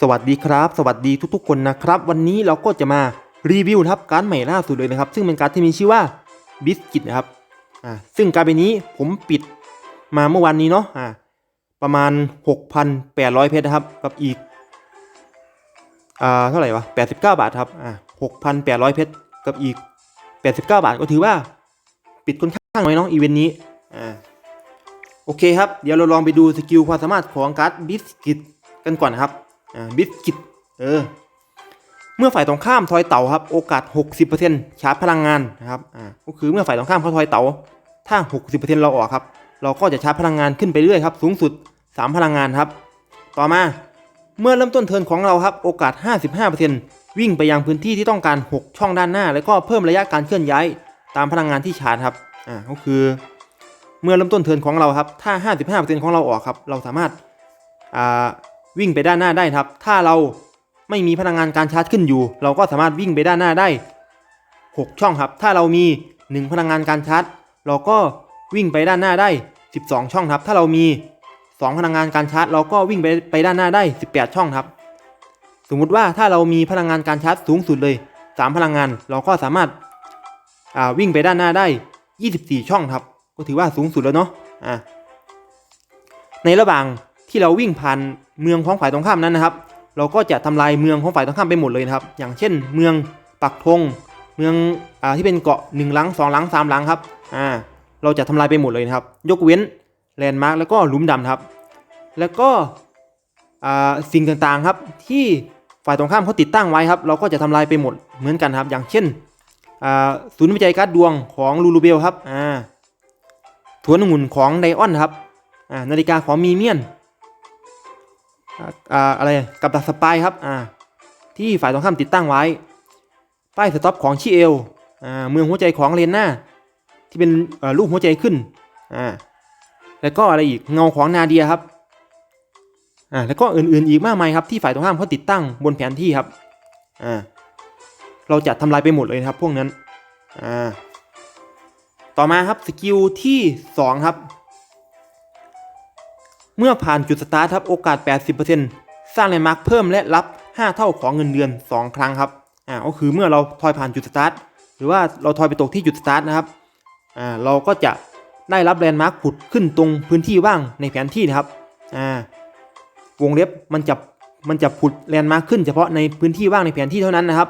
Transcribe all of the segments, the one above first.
สวัสดีครับ สวัสดีทุกๆ คนนะครับ วันนี้เราก็จะมารีวิวครับการ์ดใหม่ล่าสุดเลยนะครับ ซึ่งเป็นการ์ดที่มีชื่อว่าบิสกิตนะครับอ่าซึ่งการ์ดใบนี้ผมปิดมาเมื่อวานนี้เนาะอ่าประมาณ 6,800 เพชรนะครับ กับอีกอ่าเท่าไหร่วะ89 บาทครับอ่า6,800 เพชรกับอีก 89 บาทก็ถือว่าปิดค่อนข้างน้อยเนาะอีเวนต์นี้อ่าโอเคครับ เดี๋ยวเราลองไปดูสกิลความสามารถของการ์ดบิสกิตกันก่อนนครับ บิสกิตเออเมื่อฝ่ายตรงข้ามทอยเต่าครับโอกาส 60%ชาร์จพลังงานนะครับอ่าก็คือเมื่อฝ่ายตรงข้ามเขาทอยเต่าถ้า 60%เราออกครับ เราก็จะชาร์จพลังงานขึ้นไปเรื่อยครับ สูงสุด 3 พลังงานครับ ต่อมาเมื่อเริ่มต้นเทิร์นของเราครับโอกาส 55%วิ่งไปยังพื้นที่ที่ต้องการ 6 ช่องด้านหน้า แล้วก็เพิ่มระยะการเคลื่อนย้ายตามพลังงานที่ชาร์จครับอ่าก็คือ เมื่อเริ่มต้นเทิร์นของเราครับถ้า 55%ของเราออกครับ เราสามารถอ่า วิ่งไปด้านหน้าได้ครับ ถ้าเราไม่มีพลังงานการชาร์จขึ้นอยู่ เราก็สามารถวิ่งไปด้านหน้าได้ 6 ช่องครับ ถ้าเรามี 1 พลังงานการชาร์จ เราก็วิ่งไปด้านหน้าได้ 12 ช่องครับ ถ้าเรามี 2 พลังงานการชาร์จ เราก็วิ่งไปไปด้านหน้าได้ 18 ช่องครับ สมมุติว่าถ้าเรามีพลังงานการชาร์จสูงสุดเลย 3 พลังงาน เราก็สามารถอ่าวิ่งไปด้านหน้าได้ 24 ช่องครับ ก็ถือว่าสูงสุดแล้วเนาะอ่าในระหว่างที่เราวิ่งผ่าน เมืองของฝ่ายตรงข้ามนั้นนะครับ เราก็จะทำลายเมืองของฝ่ายตรงข้ามไปหมดเลยนะครับ อย่างเช่น เมืองปักธงเมืองอ่าที่เป็นเกาะหนึ่งหลังสองหลังสามหลังครับอ่าเราจะทำลายไปหมดเลยนะครับ ยกเว้นแลนด์มาร์กแล้วก็หลุมดำครับ แล้วก็อ่าสิ่งต่างๆครับที่ฝ่ายตรงข้ามเขาติดตั้งไว้ครับ เราก็จะทำลายไปหมดเหมือนกันครับ อย่างเช่นอ่าศูนย์วิจัยการ์ดดวงของลูลูเบลครับอ่าสวนองุ่นของไดออนครับอ่านาฬิกาของมีเมียน อ่าอ่าอะไรกับดักสปายครับอ่าที่ฝ่ายตรงข้ามติดตั้งไว้ป้ายสต็อปของชิเอลอ่าเมืองหัวใจของเลนนาที่เป็นเอ่อรูปหัวใจขึ้นอ่าแล้วก็อะไรอีกเงาของนาเดียครับอ่าแล้วก็อื่นๆอีกมากมายครับที่ฝ่ายตรงข้ามเขาติดตั้งบนแผนที่ครับอ่าเราจะทำลายไปหมดเลยนะครับพวกนั้นอ่าต่อมาครับสกิลที่ 2 ครับ เมื่อผ่านจุดสตาร์ทครับโอกาส 80%สร้างแลนด์มาร์คเพิ่มและรับ 5 เท่าของเงินเดือน 2 ครั้งครับอ่าก็คือเมื่อเราทอยผ่านจุดสตาร์ทหรือว่าเราทอยไปตกที่จุดสตาร์ทนะครับอ่าเราก็จะได้รับแลนด์มาร์คผุดขึ้นตรงพื้นที่ว่างในแผนที่นะครับอ่าวงเล็บมันจะมันจะผุดแลนด์มาร์คขึ้นเฉพาะในพื้นที่ว่างในแผนที่เท่านั้นนะครับ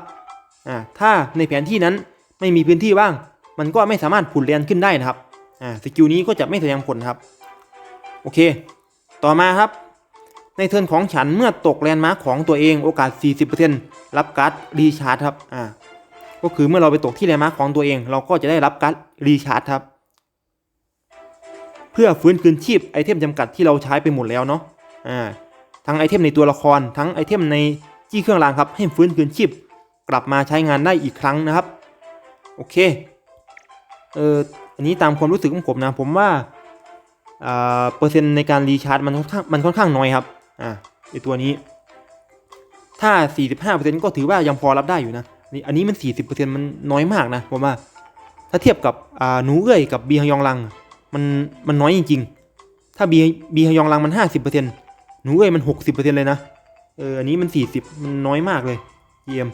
อ่าถ้าในแผนที่นั้นไม่มีพื้นที่ว่าง มันก็ไม่สามารถผุดแลนด์ขึ้นได้นะครับอ่าสกิลนี้ก็จะไม่แสดงผลครับโอเค ต่อมาครับ ในเทิร์นของฉันเมื่อตกแลนด์มาร์คของตัวเองโอกาส 40%รับการ์ดรีชาร์จครับอ่าก็คือเมื่อเราไปตกที่แลนด์มาร์คของตัวเอง เราก็จะได้รับการ์ดรีชาร์จครับ เพื่อฟื้นคืนชีพไอเทมจำกัดที่เราใช้ไปหมดแล้วเนาะอ่าทั้งไอเทมในตัวละครทั้งไอเทมในจี้เครื่องรางครับ ให้ฟื้นคืนชีพกลับมาใช้งานได้อีกครั้งนะครับ โอเค เอออันนี้ตามความรู้สึกของผมนะผมว่าอ่า เปอร์เซ็นต์ในการรีชาร์จมันค่อนข้างมันค่อนข้างน้อยครับอ่าไอตัวนี้ ถ้า 45%ก็ถือว่ายังพอรับได้อยู่นะนี่อันนี้มัน 40%มันน้อยมากนะผมว่า ถ้าเทียบกับอ่าหนูเอ้ยกับบีฮยองลังมันมันน้อยจริง ๆ ถ้าบีบีฮยองลังมัน 50%หนูเอ้ยมัน 60%เลยนะเอออันนี้มัน 40 มันน้อยมากเลยเยี่ยม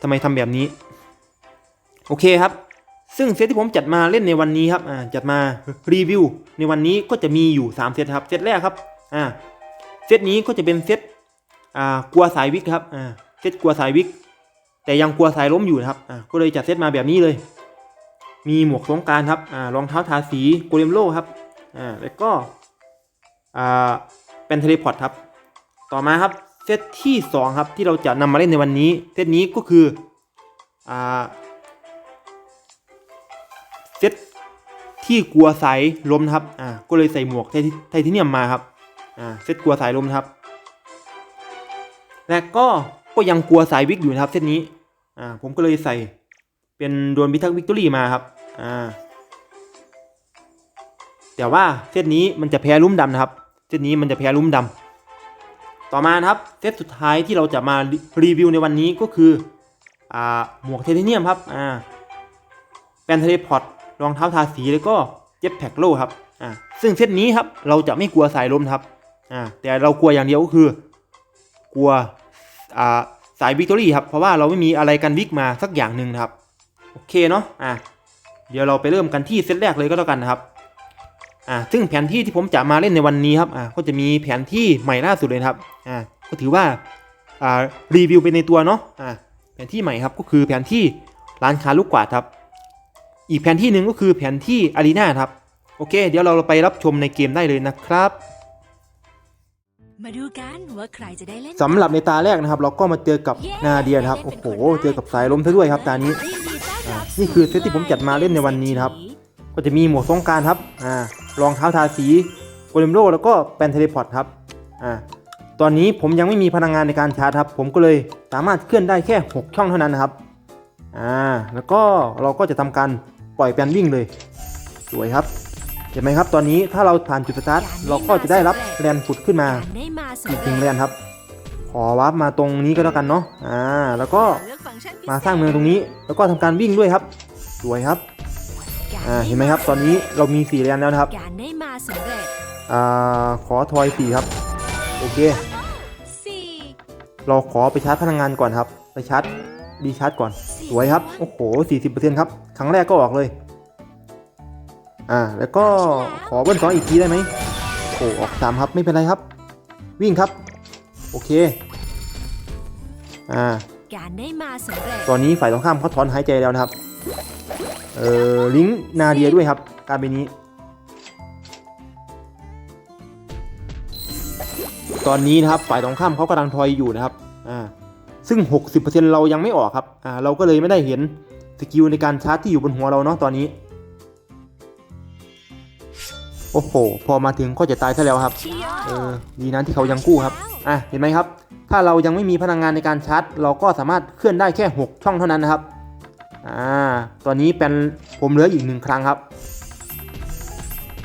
ทำไมทำแบบนี้ โอเคครับ ซึ่งเซตที่ผมจัดมาเล่นในวันนี้ครับอ่าจัดมารีวิวในวันนี้ก็จะมีอยู่ 3 เซตครับ เซตแรกครับอ่าเซตนี้ก็จะเป็นเซตอ่า กลัวสายวิกครับอ่าเซตกลัวสายวิก แต่ยังกลัวสายล้มอยู่นะครับอ่าก็เลยจัดเซตมาแบบนี้เลย มีหมวกสงการครับอ่ารองเท้าทาสีโกเลมโลครับอ่าแล้วก็อ่าเป็นเทเลพอร์ตครับ ต่อมาครับเซตที่ 2 ครับที่เราจะนำมาเล่นในวันนี้ เซตนี้ก็คืออ่า เซตที่กลัวสายลมนะครับ อ่า ก็เลยใส่หมวกไททไทเทเนียมมาครับ อ่า เซตกลัวสายลมนะครับ และก็ ก็ยังกลัวสายวิกอยู่นะครับเซตนี้ อ่า ผมก็เลยใส่เป็นดวลพิทักษ์วิกตอรี่มาครับ อ่า แต่ว่าเซตนี้มันจะแพ้ลุ่มดำนะครับ เซตนี้มันจะแพ้ลุ่มดำ ต่อมานะครับ เซตสุดท้ายที่เราจะมารีวิวในวันนี้ก็คือ อ่า หมวกไทเทเนียมครับ อ่าแปนเทเลพอร์ต รองเท้าทาสีแล้วก็เจ็บแพ็กโลครับอ่าซึ่งเซตนี้ครับเราจะไม่กลัวสายลมครับอ่าแต่เรากลัวอย่างเดียวก็คือกลัวอ่าสายวิกตอรี่ครับเพราะว่าเราไม่มีอะไรกันวิกมาสักอย่างหนึ่งครับโอเคเนาะอะเดี๋ยวเราไปเริ่มกันที่เซตแรกเลยก็แล้วกันนะครับอ่าซึ่งแผนที่ที่ผมจะมาเล่นในวันนี้ครับอ่าก็จะมีแผนที่ใหม่ล่าสุดเลยครับอ่าก็ถือว่าอ่ารีวิวไปในตัวเนาะอ่าแผนที่ใหม่ครับก็คือแผนที่ร้านค้าลูกกวาดครับ อีกแผนที่หนึ่งก็คือแผนที่อารีนาครับโอเค เดี๋ยวเราไปรับชมในเกมได้เลยนะครับ มาดูกันว่าใครจะได้เล่นสำหรับในตาแรกนะครับ เราก็มาเจอกับนาเดียนะครับโอ้โห เจอกับสายลมซะด้วยครับตานี้ยินดีต้อนรับอ่านี่คือเซตที่ผมจัดมาเล่นในวันนี้นะครับ ก็จะมีหมวกสงกรารครับอ่ารองเท้าทาสีโกเลมโลแล้วก็แปนเทเลพอร์ตครับอ่าตอนนี้ผมยังไม่มีพลังงานในการชาร์จครับ ผมก็เลยสามารถเคลื่อนได้แค่ 6 ช่องเท่านั้นนะครับอ่าแล้วก็เราก็จะทำการ ปล่อยแปนวิ่งเลย สวยครับ เห็นไหมครับ ตอนนี้ถ้าเราผ่านจุดสตาร์ทเราก็จะได้รับแรนฟุดขึ้นมาการได้มาสำอีกหเร็นึ่จงแรนครับ ขอวาร์ปมาตรงนี้ก็แล้วกันเนาะอ่าแล้วก็เลือกฟังก์ชันพิศษมาสร้างเมืองตรงนี้ แล้วก็ทำการวิ่งด้วยครับ สวยครับการอ่าเห็นไหมครับ ตอนนี้เรามี4แรนแล้วนะครับการได้มาสำเร็จอ่าขอทอยสี่ครับ โอเคสี่เราขอไปชาร์จพลังงานก่อนครับ ไปชาร์จดีชาร์จก่อน สวยครับ โอ้โห 40%ครับ ครั้งแรกก็ออกเลย อ่า แล้วก็ขอเบิ้ลสองอีกทีได้ไหมโอ้ออกสามครับไม่เป็นไรครับ วิ่งครับ โอเค อ่าการได้มาสำเร็จตอนนี้ฝ่ายตรงข้ามเขาถอนหายใจแล้วนะครับ เอ่อ ลิงก์นาเดียด้วยครับ การเป็นนี้ ตอนนี้นะครับฝ่ายตรงข้ามเขากำลังทอยอยู่นะครับ อ่า ซึ่ง 60%เรายังไม่ออกครับอ่าเราก็เลยไม่ได้เห็นสกิลในการชาร์จที่อยู่บนหัวเราเนาะตอนนี้ โอ้โห พอมาถึงก็จะตายซะแล้วครับชิโยเออ ดีนะที่เขายังกู้ครับ อะ เห็นไหมครับ ถ้าเรายังไม่มีพลังงานในการชาร์จ เราก็สามารถเคลื่อนได้แค่ 6 ช่องเท่านั้นนะครับ อ่า ตอนนี้เป็นผมเหลืออีกหนึ่งครั้งครับ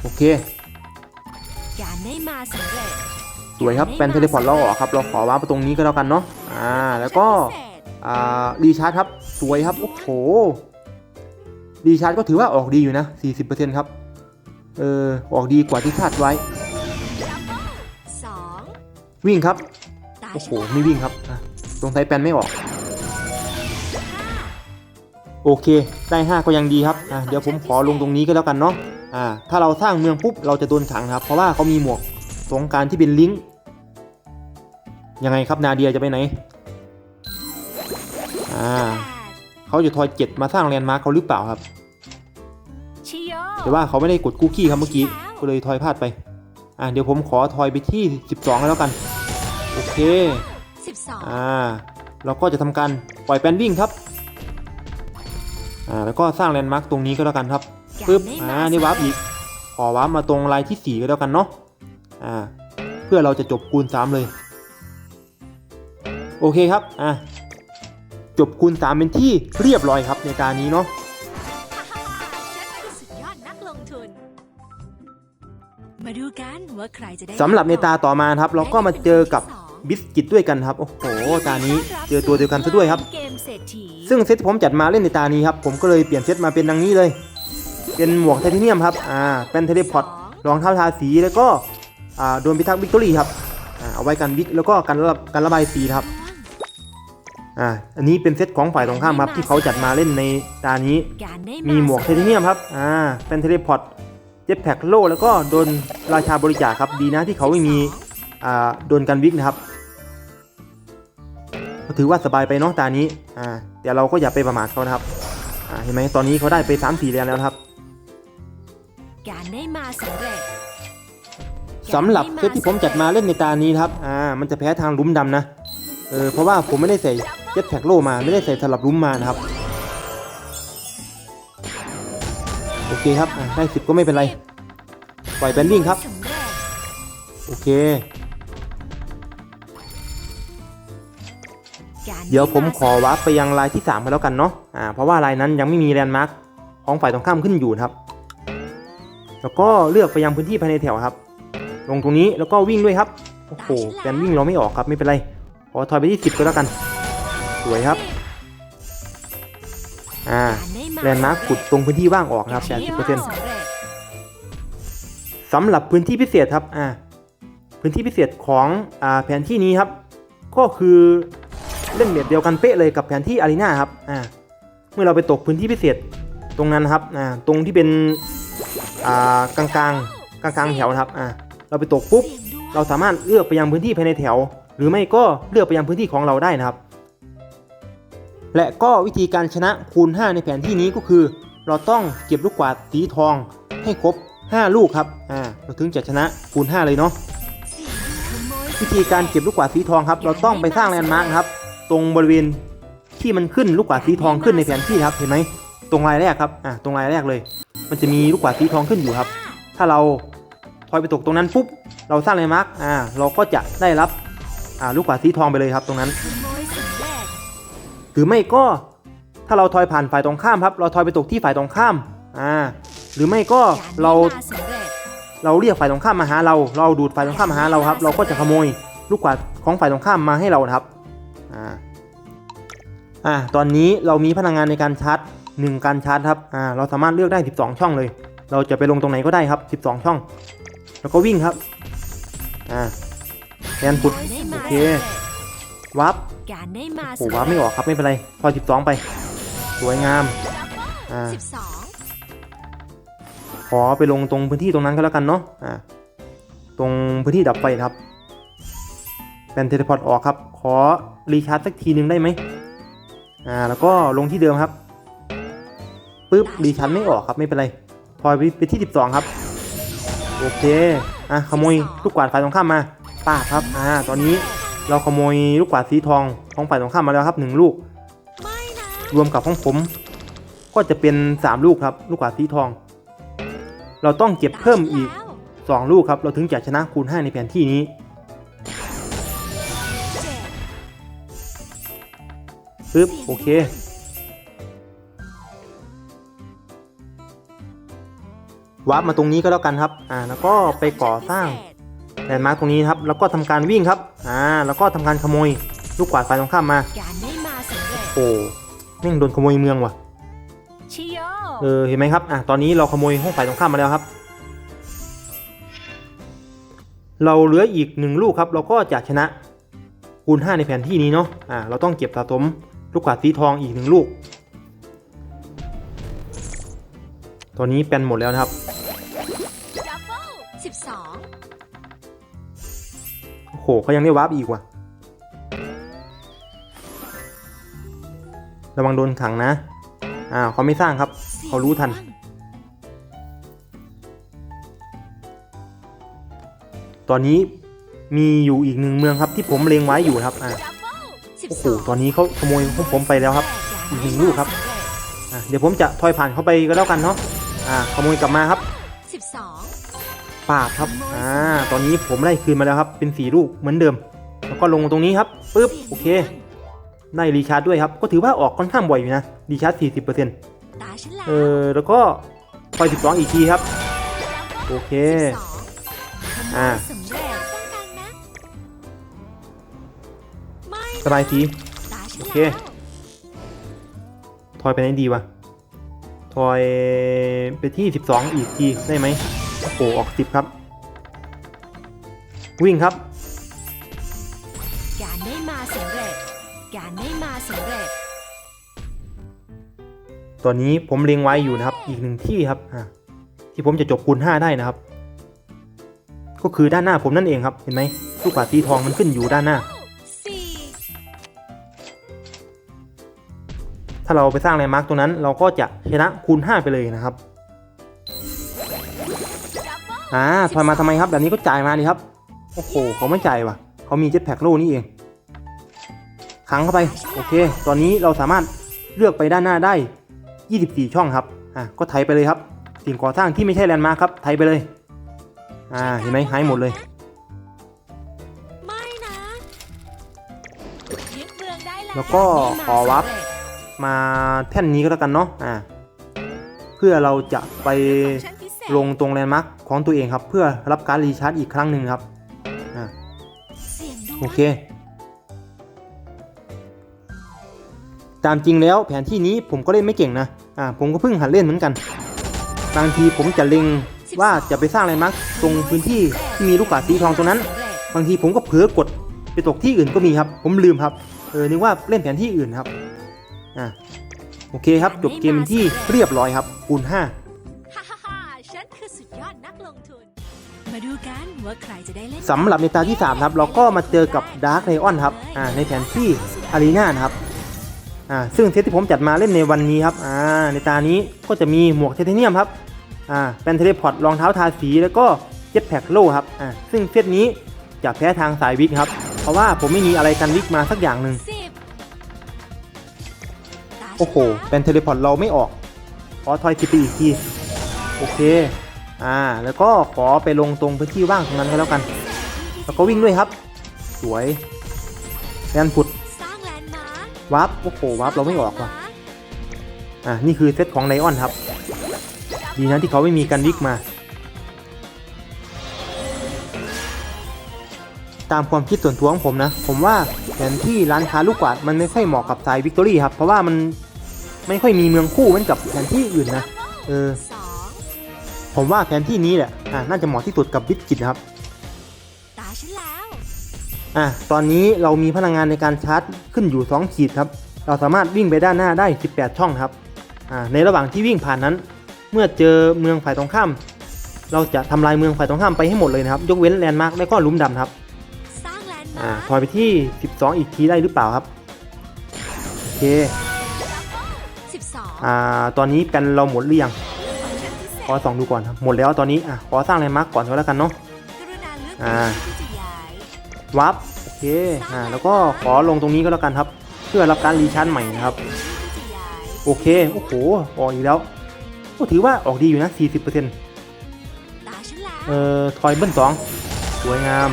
โอเคการได้มาสำเร็จสวยครับเป็นเทเลพอร์ตเราออกครับ เราขอวางไปตรงนี้ก็แล้วกันเนาะ อ่าแล้วก็พิเศษอ่ารีชาร์จครับสวยครับโอ้โหรีชาร์จก็ถือว่าออกดีอยู่นะ 40%ครับเออออกดีกว่าที่คาดไว้สองวิ่งครับตาโอ้โหฉันไม่วิ่งครับอะตรงไซแปนไม่ออก โอเค ได้ 5 ก็ยังดีครับอะเดี๋ยวผมขอลงตรงนี้ก็แล้วกันเนาะอ่าถ้าเราสร้างเมืองปุ๊บเราจะโดนขังนะครับ เพราะว่าเขามีหมวกสงกรารที่เป็นลิงก์ ยังไงครับนาเดียจะไปไหน อ่าแปดเขาจะทอยเจ็ดมาสร้างแลนด์มาร์คเขาหรือเปล่าครับชิโยแต่ว่าเขาไม่ได้กดคุกกี้ครับเมื่อกี้ก็เลยทอยพลาดไป อ่าเดี๋ยวผมขอทอยไปที่ 12ก็แล้วกัน โอเคสิบสองอ่าเราก็จะทำการปล่อยแปนวิ่งครับ อ่าแล้วก็สร้างแลนด์มาร์คตรงนี้ก็แล้วกันครับปึ๊บอ่านี่วาร์ปอีกขอวาร์ปมาตรงลายที่ 4 ก็แล้วกันเนาะอ่าเพื่อเราจะจบคูณ 3 เลย โอเคครับอ่าจบคูณ3เป็นที่เรียบร้อยครับในตานี้เนาะฮ่าฮ่าฉันคือสุดยอดนักลงทุนมาดูกันว่าใครจะได้สำหรับในตาต่อมานะครับ เราก็มาเจอกับบิสกิตด้วยกันครับ โอ้โห ตานี้เจอตัวเดียวกันซะด้วยครับเกมเศรษฐีซึ่งเซตที่ผมจัดมาเล่นในตานี้ครับ ผมก็เลยเปลี่ยนเซตมาเป็นดังนี้เลย เป็นหมวกไทเทเนียมครับ อ่า เป็นเทเลพอร์ตรองเท้าทาสีแล้วก็ อ่า โดนพิทักษ์วิกตอรี่ครับ อ่า เอาไว้กันวิกแล้วก็กันระกันระบายสีนะครับ อ่าอันนี้เป็นเซตของฝ่ายตรงข้ามครับที่เขาจัดมาเล่นในตานี้การได้มีหมวกไทเทเนียมครับอ่าเป็นเทเลพอร์ตเจ็ตแพ็กโลแล้วก็โดนราชาบริจาคครับดีนะที่เขาไม่มีอ่าโดนกันวิกนะครับก็ถือว่าสบายไปเนาะตานี้อ่าแต่เราก็อย่าไปประมาทเขานะครับอ่าเห็นไหมตอนนี้เขาได้ไป3ามสี่แรงแล้วนะครับการได้มาสำเร็จสำหรับเซตที่ผมจัดมาเล่นในตานี้นะครับอ่ามันจะแพ้ทางหลุมดำนะเออเพราะว่าผมไม่ได้ใส่ เจ็ตแพ็กโลมาไม่ได้ใส่สลับลุ้มมานะครับ โอเคครับได้สิบก็ไม่เป็นไร ปล่อยแบนดิ้งครับ โอเค เดี๋ยวผมขอวาร์ปไปยังลายที่3กันแล้วกันเนาะอ่าเพราะว่าลายนั้นยังไม่มีแลนด์มาร์คของฝ่ายตรงข้ามขึ้นอยู่ครับ แล้วก็เลือกไปยังพื้นที่ภายในแถวครับ ลงตรงนี้แล้วก็วิ่งด้วยครับ โอ้โหแลนวิ่งเราไม่ออกครับไม่เป็นไรขอถอยไปที่ 10 ก็แล้วกัน สวยครับ อ่าการได้แลนด์มาร์คขุดตรงพื้นที่ว่างออกนะครับการได้มา80%สำเร็จสำหรับพื้นที่พิเศษครับ อ่า พื้นที่พิเศษของอ่าแผนที่นี้ครับ ก็คือเล่นแบบเดียวกันเป๊ะเลยกับแผนที่อารีนาครับ อ่า เมื่อเราไปตกพื้นที่พิเศษตรงนั้นครับ อ่า ตรงที่เป็น อ่ากลางกลางกลางกลางๆแถวนะครับ อ่า เราไปตกปุ๊บ เราสามารถเลือกไปยังพื้นที่ภายในแถว หรือไม่ก็เลือกไปยังพื้นที่ของเราได้นะครับ และก็วิธีการชนะคูณ 5 ในแผนที่นี้ก็คือ เราต้องเก็บลูกกวาดสีทองให้ครบ 5 ลูกครับอ่าเราถึงจะชนะคูณ 5 เลยเนาะวิธีการเก็บลูกกวาดสีทองครับ เราต้องไปสร้างแลนด์มาร์คครับ ตรงบริเวณที่มันขึ้นลูกกวาดสีทองขึ้นในแผนที่ครับเห็นไหมตรงรายแรกครับอ่าตรงรายแรกเลย มันจะมีลูกกวาดสีทองขึ้นอยู่ครับ ถ้าเราทอยไปตกตรงนั้นปุ๊บเราสร้างแลนด์มาร์คอ่าเราก็จะได้รับอ่าลูกกวาดสีทองไปเลยครับตรงนั้น หรือไม่ก็ถ้าเราทอยผ่านฝ่ายตรงข้ามครับ เราทอยไปตกที่ฝ่ายตรงข้ามอ่าหรือไม่ก็เราเราเรียกฝ่ายตรงข้ามมาหาเรา เราดูดฝ่ายตรงข้ามมาหาเราครับ เราก็จะขโมยลูกกวาดของฝ่ายตรงข้ามมาให้เรานะครับอ่าอ่าตอนนี้เรามีพลังงานในการชาร์จหนึ่งการชาร์จครับอ่าเราสามารถเลือกได้ 12 ช่องเลย เราจะไปลงตรงไหนก็ได้ครับ 12 ช่อง แล้วก็วิ่งครับอ่าแอนพุดโอเค วับการได้มาโอ้วับไม่ออกครับไม่เป็นไร พอ 12 ไป สวยงามอ่าสิบสองขอไปลงตรงพื้นที่ตรงนั้นก็แล้วกันเนาะอ่าตรงพื้นที่ดับไฟครับเป็นเทเลพอร์ตออกครับ ขอรีชาร์จสักทีหนึ่งได้ไหมอ่าแล้วก็ลงที่เดิมครับปึ๊บรีชาร์จไม่ออกครับไม่เป็นไรพอไปไปที่ 12 ครับโอเคอะขโมยลูกกวาดฝ่ายตรงข้ามมาป้าบครับอ่าตอนนี้ เราขโมยลูกกวาดสีทองของฝ่ายตรงข้ามมาแล้วครับหนึ่งลูก รวมกับของผม ก็จะเป็น 3 ลูกครับ ลูกกวาดสีทอง เราต้องเก็บเพิ่มอีก 2 ลูกครับ เราถึงจะชนะคูณ 5 ในแผนที่นี้ ปึ๊บ โอเควาร์ปมาตรงนี้ก็แล้วกันครับ อ่า แล้วก็ไปก่อสร้าง แลนด์มาร์คตรงนี้ครับแล้วก็ทำการวิ่งครับอ่าแล้วก็ทำการขโมยลูกกวาดฝ่ายตรงข้ามมาการได้มาสำเร็จโอ้แม่งโดนขโมยเมืองว่ะชิโยเออเห็นไหมครับอะตอนนี้เราขโมยห้องฝ่ายตรงข้ามมาแล้วครับ เราเหลืออีกหนึ่งลูกครับ เราก็จะชนะคูณ5ในแผนที่นี้เนาะอ่าเราต้องเก็บสะสมลูกกวาดสีทองอีกหนึ่งลูก ตอนนี้เป็นหมดแล้วนะครับดับ โหเขายังได้วาร์ปอีกว่ะ ระวังโดนขังนะอ่าวเขาไม่สร้างครับ เขารู้ทัน ตอนนี้มีอยู่อีกหนึ่งเมืองครับ ที่ผมเล็งไว้อยู่ครับอ่าโอ้โห ตอนนี้เขาขโมยของผมไปแล้วครับ อีกหนึ่งลูกครับ อ่าเดี๋ยวผมจะทอยผ่านเข้าไปก็แล้วกันเนาะ อ่า ขโมยกลับมาครับสิบสอง ปากครับ อ่า ตอนนี้ผมได้คืนมาแล้วครับ เป็นสี่ลูกเหมือนเดิม แล้วก็ลงตรงนี้ครับ ปึ๊บ โอเค ได้รีชาร์จด้วยครับ ก็ถือว่าออกค่อนข้างบ่อยอยู่นะ รีชาร์จ 40%เออ แล้วก็คอย12 อีกทีครับ โอเค อ่าสไม่นะสบายทีโอเคทอยไปไหนดีวะทอยไปที่ 12 อีกทีได้ไหม โอ้โหออก10ครับ วิ่งครับ การได้มาสำเร็จ การได้มาสำเร็จ ตอนนี้ผมเล็งไว้อยู่นะครับ อีกหนึ่งที่ครับอ่าที่ผมจะจบคูณ5ได้นะครับ ก็คือด้านหน้าผมนั่นเองครับเห็นไหมลูกกวาดสีทองมันขึ้นอยู่ด้านหน้าสี่ถ้าเราไปสร้างแลนด์มาร์กตรงนั้น เราก็จะชนะคูณ5ไปเลยนะครับ อ่าถอยมาทำไมครับ แบบนี้ก็จ่ายมาดิครับ โอ้โหเขาไม่จ่ายว่ะ เขามีเจ็ตแพ็กโล่นี่เองขังเข้าไป โอเค ตอนนี้เราสามารถเลือกไปด้านหน้าได้ 24 ช่องครับ อะ ก็ไถไปเลยครับ สิ่งก่อสร้างที่ไม่ใช่แลนด์มาร์คครับ ไถไปเลย อ่า เห็นไหมหายหมดเลย ไม่นะยึดเมืองได้แล้วแล้วก็ขอวับมาแท่นนี้ก็แล้วกันเนาะ อ่า เพื่อเราจะไปชั้นพิเศษลงตรงแลนด์มาร์ค ของตัวเองครับ เพื่อรับการรีชาร์จอีกครั้งหนึ่งครับอโอเค ตามจริงแล้วแผนที่นี้ผมก็เล่นไม่เก่งนะอ่าผมก็เพิ่งหัดเล่นเหมือนกัน บางทีผมจะเล็งว่าจะไปสร้างแลนด์มาร์คตรงพื้นที่ที่มีลูกกาดสีทองตรงนั้น บางทีผมก็เผลอกดไปตกที่อื่นก็มีครับ ผมลืมครับ เออ นึกว่าเล่นแผนที่อื่นครับ อ่าโอเคครับ จบเกมที่เรียบร้อยครับคูณ5 มาดูกันว่าใครจะได้เล่นสำหรับในตาที่3ครับเราก็มาเจอกับดาร์ l ไ o ออนครับอ่าในแผนที่อารีนานะครับอ่าซึ่งเซตที่ผมจัดมาเล่นในวันนี้ครับอ่าในตานี้ก็จะมีหมวกไทเทเนียมครับอ่าเป็นเทเลพอร์ตรองเท้าทาสีแล้วก็เจ็ตแพ็กโล่ครับอ่าซึ่งเซตนี้จะแพ้ทางสายวิกครับ เพราะว่าผมไม่มีอะไรกันวิกมาสักอย่างหนึ่งสิบตาฉันโอ้โหแล้วเป็นเทเลพอร์ตเราไม่ออกขอทอยคิปอีกทีโอเค อ่าแล้วก็ขอไปลงตรงพื้นที่ว่างตรงนั้นก็แล้วกัน แล้วก็วิ่งด้วยครับ สวยแลนผุดวาร์ปโอ้โหวาร์ปเราไม่ออกว่ะอ่านี่คือเซตของไนออนครับ ดีนะที่เขาไม่มีกันวิกมา ตามความคิดส่วนตัวของผมนะ ผมว่าแผนที่ร้านค้าลูกกวาดมันไม่ค่อยเหมาะกับสายวิกตอรี่ครับ เพราะว่ามันไม่ค่อยมีเมืองคู่เหมือนกับแผนที่อื่นนะ เออ ผมว่าแผนที่นี้แหละอ่าน่าจะเหมาะที่สุดกับวิกิตนะครับ ตาฉันแล้วอะตอนนี้เรามีพลังงานในการชาร์จขึ้นอยู่ 2 ขีดครับ เราสามารถวิ่งไปด้านหน้าได้ 18 ช่องครับอ่าในระหว่างที่วิ่งผ่านนั้น เมื่อเจอเมืองฝ่ายตรงข้าม เราจะทำลายเมืองฝ่ายตรงข้ามไปให้หมดเลยนะครับ ยกเว้นแลนด์มาร์กและก็หลุมดำครับสร้างแลนด์อ่ามาร์คถอยไปที่ 12 อีกทีได้หรือเปล่าครับโอเคสิบสองอ่าตอนนี้แปลนเราหมดหรือยัง ขอส่องดูก่อนครับหมดแล้วตอนนี้อะขอสร้างแลนด์มาร์กก่อนก็แล้วกันเนาะกรุณาเลือกอ่าที่จะย้ายวับโอเคอ่าแล้วก็ขอลงตรงนี้ก็แล้วกันครับ เพื่อรับการรีชาร์จใหม่นะครับที่จะย้ายโอเคโอ้โหออกอีกแล้วก็ถือว่าออกดีอยู่นะ 40%ตาฉันแล้วเอ่อทอยเบิ้ลสองสวยงาม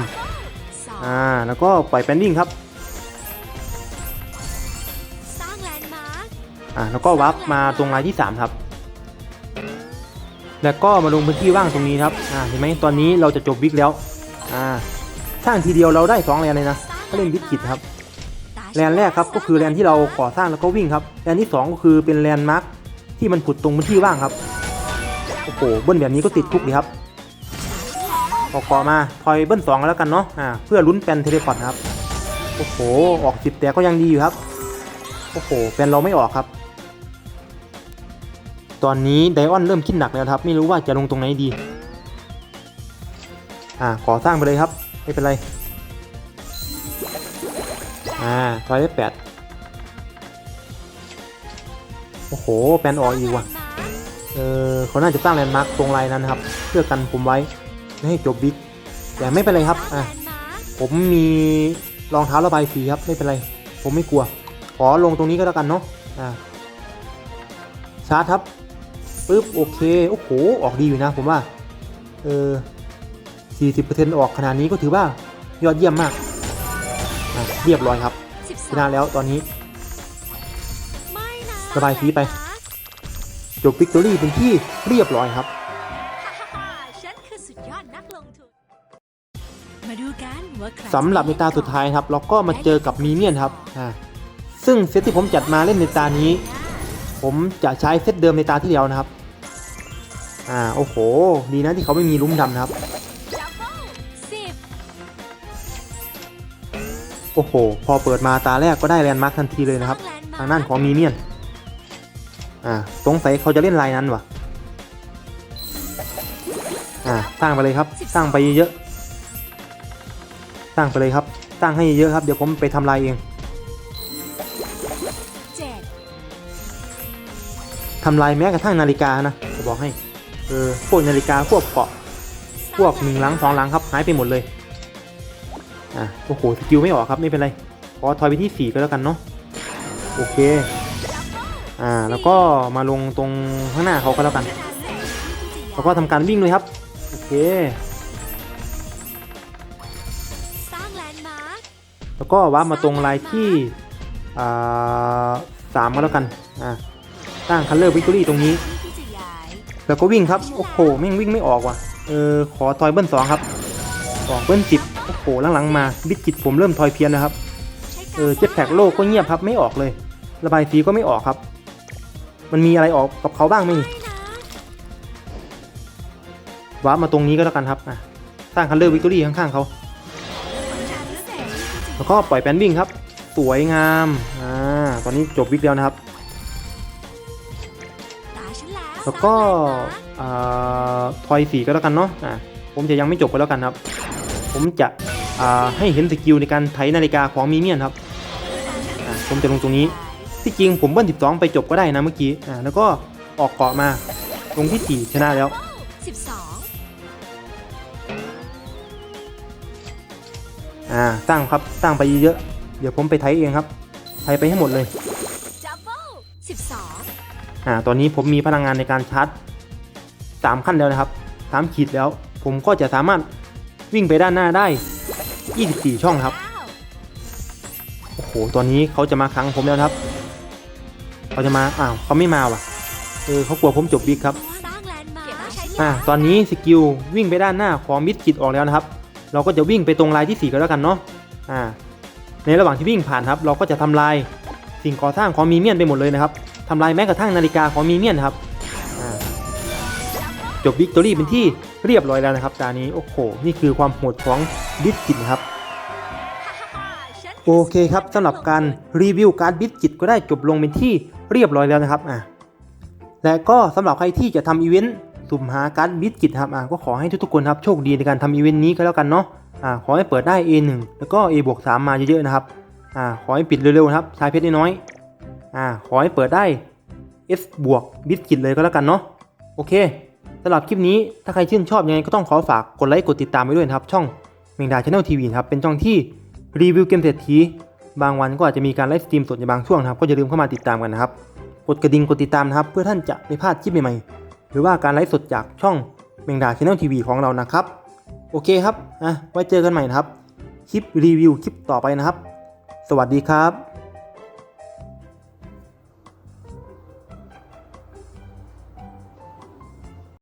สองอ่าแล้วก็ปล่อยแปนดิ้งครับสร้างแลนด์มาร์คอ่าแล้วก็วับมาตรงลายที่ 3 ครับ แล้วก็มาลงพื้นที่ว่างตรงนี้ครับอ่าเห็นไหมตอนนี้เราจะจบวิกแล้วอ่าสร้างทีเดียวเราได้2แลนเลยนะก็เล่นวิกฤตครับแลนแรกครับก็คือแลนที่เราก่อสร้างแล้วก็วิ่งครับแลนที่ 2 ก็คือเป็นแลนมาร์คที่มันผุดตรงพื้นที่ว่างครับโอ้โหเบิ้ลแบบนี้ก็ติดทุกเลยครับขอขอมาทอยเบิ้ลสองแล้วกันเนาะอ่าเพื่อลุ้นแปนเทเลพอร์ตครับโอ้โหออกสิบแต่ก็ยังดีอยู่ครับโอ้โหแปนเราไม่ออกครับ ตอนนี้ไดออนเริ่มคิดหนักแล้วครับ ไม่รู้ว่าจะลงตรงไหนดี อ่าขอสร้างไปเลยครับ ไม่เป็นไร อ่าทอยได้แปดโอ้โห แปนออกอีกว่ะ เออเขาน่าจะสร้างแลนด์มาร์คตรงลายนั้นครับ เพื่อกันผมไว้ ไม่ให้จบบิ๊ก แต่ไม่เป็นไรครับ อะ ผมมีรองเท้าระบายสีครับ ไม่เป็นไร ผมไม่กลัว ขอลงตรงนี้ก็แล้วกันเนาะ อ่าชาร์จครับ ปึ๊บโอเคโอ้โหออกดีอยู่นะผมว่าเออ40%ออกขนาดนี้ก็ถือว่ายอดเยี่ยมมากอะเรียบร้อยครับสิบสชองนะแล้วตอนนี้ไม่นะระบายสีไป จบวิกตอรี่เป็นที่เรียบร้อยครับฮ่าฮ่าฮ่าฉันคือสุดยอดนักลงทุนมาดูกันว่าใครสำหรับในตาสุดท้ายครับ เราก็มาเจอกับมีเนียนครับอ่าซึ่งเซตที่ผมจัดมาเล่นในตานี้ ผมจะใช้เซตเดิมในตาที่แล้วนะครับ อ่าโอ้โห ดีนะที่เขาไม่มีลุ้มดำนะครับ โอ้โห พอเปิดมาตาแรกก็ได้แลนด์มาร์คทันทีเลยนะครับ ทางด้านของมีเนียน อ่าสงสัยเขาจะเล่นลายนั้นวะอ่าสร้างไปเลยครับ สร้างไปเยอะๆสร้างไปเลยครับ สร้างให้เยอะครับ เดี๋ยวผมไปทำลายเอง ทำลายแม้กระทั่งนาฬิกานะจะบอกให้เออพวกนาฬิกาพวกเกาะพวกหนึ่งหลังสองหลังครับหายไปหมดเลยอะโอ้โหสกิลไม่ออกครับไม่เป็นไรขอถอยไปที่สี่ก็แล้วกันเนาะโอเคอ่าแล้วก็มาลงตรงข้างหน้าเขาก็แล้วกัน แล้วก็ทำการวิ่งเลยครับโอเคแล้วก็วามาตรงลายที่อ่าสามก็แล้วกันอ่า สร้างคัลเลอร์วิกตอรี่ตรงนี้แล้วก็วิ่งครับ โอ้โหแม่งวิ่งไม่ออกว่ะ เออ ขอทอยเบิ้ลสองครับออกเบิ้ลสิบโอ้โหหลังๆมาบิดกิตผมเริ่มทอยเพี้ยนนะครับ เออเจ็ตแพ็กโลกก็เงียบครับไม่ออกเลย ระบายสีก็ไม่ออกครับ มันมีอะไรออกกับเขาบ้างไหมวาร์ปมาตรงนี้ก็แล้วกันครับอะสร้างคัลเลอร์วิกตอรี่ข้างๆเขาแล้วก็ปล่อยแปนวิ่งครับ สวยงาม อ่า ตอนนี้จบวิกแล้วนะครับ แล้วก็ทอยสีก็แล้วกันเนาะอ่าผมจะยังไม่จบก็แล้วกันครับ ผมจะให้เห็นสกิลในการไถนาฬิกาของมีเมียนครับผมจะลงตรงนี้ที่จริงผมเบิ้ล12 ไปจบก็ได้นะเมื่อกี้แล้วก็ออกเกาะมาลงที่ 4 ชนะแล้วสิบสองอ่าสร้างครับสร้างไปเยอะเดี๋ยวผมไปไถเองครับไถไปให้หมดเลย อ่าตอนนี้ผมมีพลังงานในการชาร์จสามขั้นแล้วนะครับสามขีดแล้ว ผมก็จะสามารถวิ่งไปด้านหน้าได้ 24 ช่องครับ โอ้โห ตอนนี้เขาจะมาครั้งผมแล้วครับ เขาจะมา อ้าว เขาไม่มาว่ะ เออเขากลัวผมจบบิ๊กครับ อ่า ตอนนี้สกิลวิ่งไปด้านหน้าของมิดกิดออกแล้วนะครับ เราก็จะวิ่งไปตรงลายที่ 4ก็แล้วกันเนาะ อ่า ในระหว่างที่วิ่งผ่านครับ เราก็จะทำลายสิ่งก่อสร้างของมีเมียนไปหมดเลยนะครับ ทำลายแม้กระทั่งนาฬิกาของมีเมียนครับอ่าจบวิกตอรี่เป็นที่เรียบร้อยแล้วนะครับตานี้โอ้โหนี่คือความโหดของบิสกิตนะครับฉันโอเคครับสำหรับการรีวิวการ์ดบิสกิตก็ได้จบลงเป็นที่เรียบร้อยแล้วนะครับอะและก็สำหรับใครที่จะทำอีเวนต์สุ่มหาการ์ดบิสกิตครับอะก็ขอให้ทุกๆคนครับโชคดีในการทำอีเวนต์นี้ก็แล้วกันเนาะอะขอให้เปิดได้ A1 แล้วก็ A บวก3มาเยอะๆนะครับอะขอให้ปิดเร็วๆนะครับชายเพชรน้อยๆ อะขอให้เปิดได้ S บวกบิสกิตเลยก็แล้วกันเนาะโอเคสำหรับคลิปนี้ถ้าใครชื่นชอบยังไงก็ต้องขอฝากกดไลค์กดติดตามไว้ด้วยนะครับ ช่องเมงดาชาแนลทีวีครับเป็นช่องที่รีวิวเกมเศรษฐีบางวันก็อาจจะมีการไลฟ์สตรีมสดในบางช่วงนะครับ ก็อย่าลืมเข้ามาติดตามกันนะครับ กดกระดิ่งกดติดตามนะครับ เพื่อท่านจะไม่พลาดคลิปใหม่ๆหรือว่าการไลฟ์สดจากช่องเมงดาชาแนลทีวีของเรานะครับ โอเคครับอะไว้เจอกันใหม่นะครับ คลิปรีวิวคลิปต่อไปนะครับ สวัสดีครับ